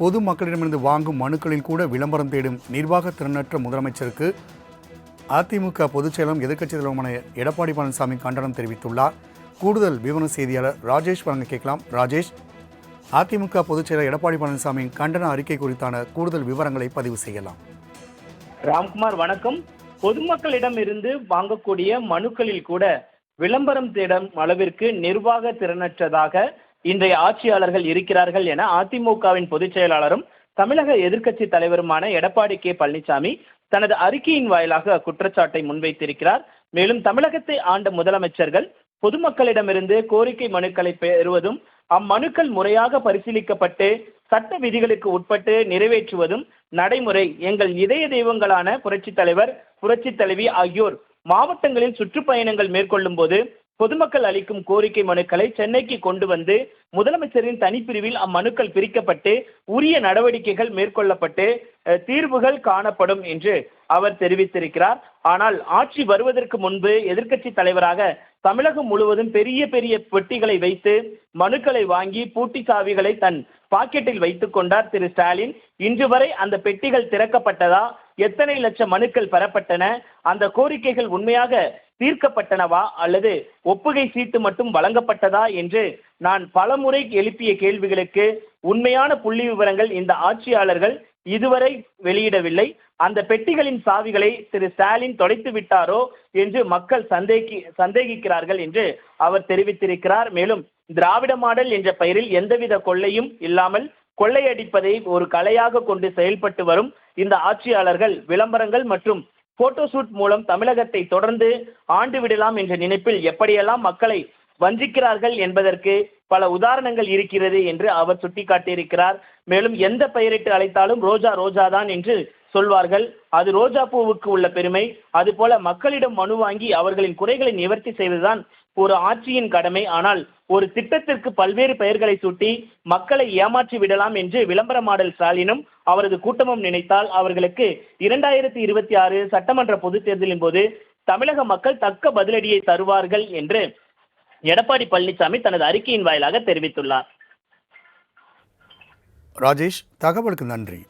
பொது மக்களிடமிருந்து வாங்கும் மனுக்களில் கூட விளம்பரம் தேடும் நிர்வாக திறனற்ற முதலமைச்சருக்கு அதிமுக பொதுச் எதிர்க்கட்சி எதிர்க்கட்சித் தலைவருமான எடப்பாடி பழனிசாமி கண்டனம் தெரிவித்துள்ளார். கூடுதல் விவர செய்தியாளர் ராஜேஷ் வழங்க கேட்கலாம். ராஜேஷ் அதிமுக பொதுச்செயலர் எடப்பாடி பழனிசாமியின் கண்டன அறிக்கை குறித்தான கூடுதல் விவரங்களை பதிவு செய்யலாம். ராம்குமார் வணக்கம். பொதுமக்களிடம் இருந்து வாங்கக்கூடிய மனுக்களில் கூட விளம்பரம் தேடும் அளவிற்கு நிர்வாக திறனற்றதாக இன்றைய ஆட்சியாளர்கள் இருக்கிறார்கள் என அதிமுகவின் பொதுச் செயலாளரும் தமிழக எதிர்க்கட்சி தலைவருமான எடப்பாடி கே பழனிசாமி தனது அறிக்கையின் வாயிலாக குற்றச்சாட்டை முன்வைத்திருக்கிறார். மேலும் தமிழகத்தை ஆண்ட முதலமைச்சர்கள் பொதுமக்களிடமிருந்து கோரிக்கை மனுக்களை பெறுவதும் அம்மனுக்கள் முறையாக பரிசீலிக்கப்பட்டு சட்ட விதிகளுக்கு உட்பட்டு நிறைவேற்றுவதும் நடைமுறை. எங்கள் இதய தெய்வங்களான புரட்சித் தலைவர் புரட்சித் தலைவி ஆகியோர் மாவட்டங்களில் சுற்றுப்பயணங்கள் மேற்கொள்ளும் போது பொதுமக்கள் அளிக்கும் கோரிக்கை மனுக்களை சென்னைக்கு கொண்டு வந்து முதலமைச்சரின் தனிப்பிரிவில் அம்மனுக்கள் பிரிக்கப்பட்டு உரிய நடவடிக்கைகள் மேற்கொள்ளப்பட்டு தீர்வுகள் காணப்படும் என்று அவர் தெரிவித்திருக்கிறார். ஆனால் ஆட்சி வருவதற்கு முன்பு எதிர்க்கட்சி தலைவராக தமிழகம் முழுவதும் பெரிய பெரிய பெட்டிகளை வைத்து மனுக்களை வாங்கி பூட்டி சாவிகளை தன் பாக்கெட்டில் வைத்துக் கொண்டார் திரு ஸ்டாலின். இன்று வரை அந்த பெட்டிகள் திறக்கப்பட்டதா எத்தனை லட்சம் மனுக்கள் பெறப்பட்டன? அந்த கோரிக்கைகள் உண்மையாக தீர்க்கப்பட்டனவா? அல்லது ஒப்புகை சீட்டு மட்டும் வழங்கப்பட்டதா? என்று நான் பலமுறை எழுப்பிய கேள்விகளுக்கு உண்மையான புள்ளி விவரங்கள் இந்த ஆட்சியாளர்கள் இதுவரை வெளியிடவில்லை. அந்த பெட்டிகளின் சாவிகளை திரு ஸ்டாலின் தொலைத்து விட்டாரோ என்று மக்கள் சந்தேகி சந்தேகிக்கிறார்கள் என்று அவர் தெரிவித்திருக்கிறார். மேலும் திராவிட மாடல் என்ற பெயரில் எந்தவித கொள்ளையும் இல்லாமல் கொள்ளையடிப்பதை ஒரு கலையாக கொண்டு செயல்பட்டு வரும் இந்த ஆட்சியாளர்கள் விளம்பரங்கள் மற்றும் போட்டோஷூட் மூலம் தமிழகத்தை தொடர்ந்து ஆண்டு விடலாம் என்ற நினைப்பில் எப்படியெல்லாம் மக்களை வஞ்சிக்கிறார்கள் என்பதற்கு பல உதாரணங்கள் இருக்கிறது என்று அவர் சுட்டிக்காட்டியிருக்கிறார். மேலும் எந்த பெயரிட்டு அழைத்தாலும் ரோஜா ரோஜா தான் என்று சொல்வார்கள். அது ரோஜா பூவுக்கு உள்ள பெருமை. அதுபோல மக்களிடம் மனு வாங்கி அவர்களின் குறைகளை நிவர்த்தி செய்வதுதான் ஒரு ஆட்சியின் கடமை. ஆனால் ஒரு திட்டத்திற்கு பல்வேறு பெயர்களை சூட்டி மக்களை ஏமாற்றி விடலாம் என்று விளம்பர மாடல் ஸ்டாலினும் அவரது கூட்டமும் நினைத்தால் அவர்களுக்கு இரண்டாயிரத்தி இருபத்தி ஆறு சட்டமன்ற பொதுத் தேர்தலின் போது தமிழக மக்கள் தக்க பதிலடியை தருவார்கள் என்று எடப்பாடி பழனிசாமி தனது அறிக்கையின் வாயிலாக தெரிவித்துள்ளார். ராஜேஷ் தகவலுக்கு நன்றி.